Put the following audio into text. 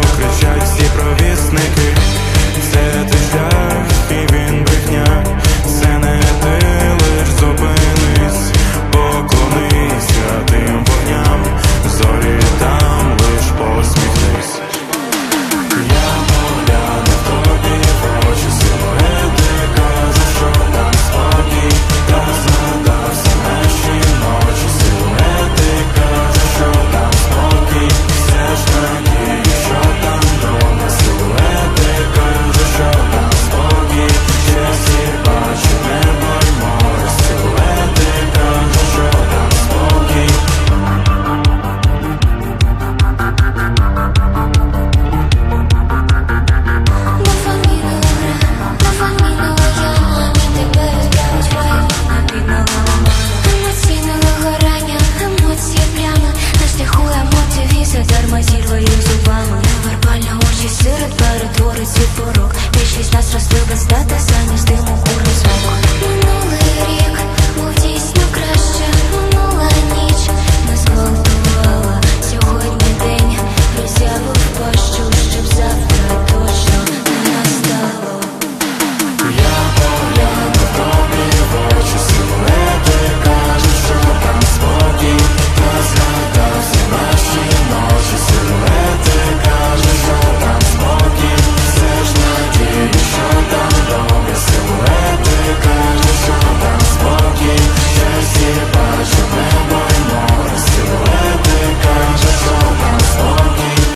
все кричать Любить статися, ніж диму кур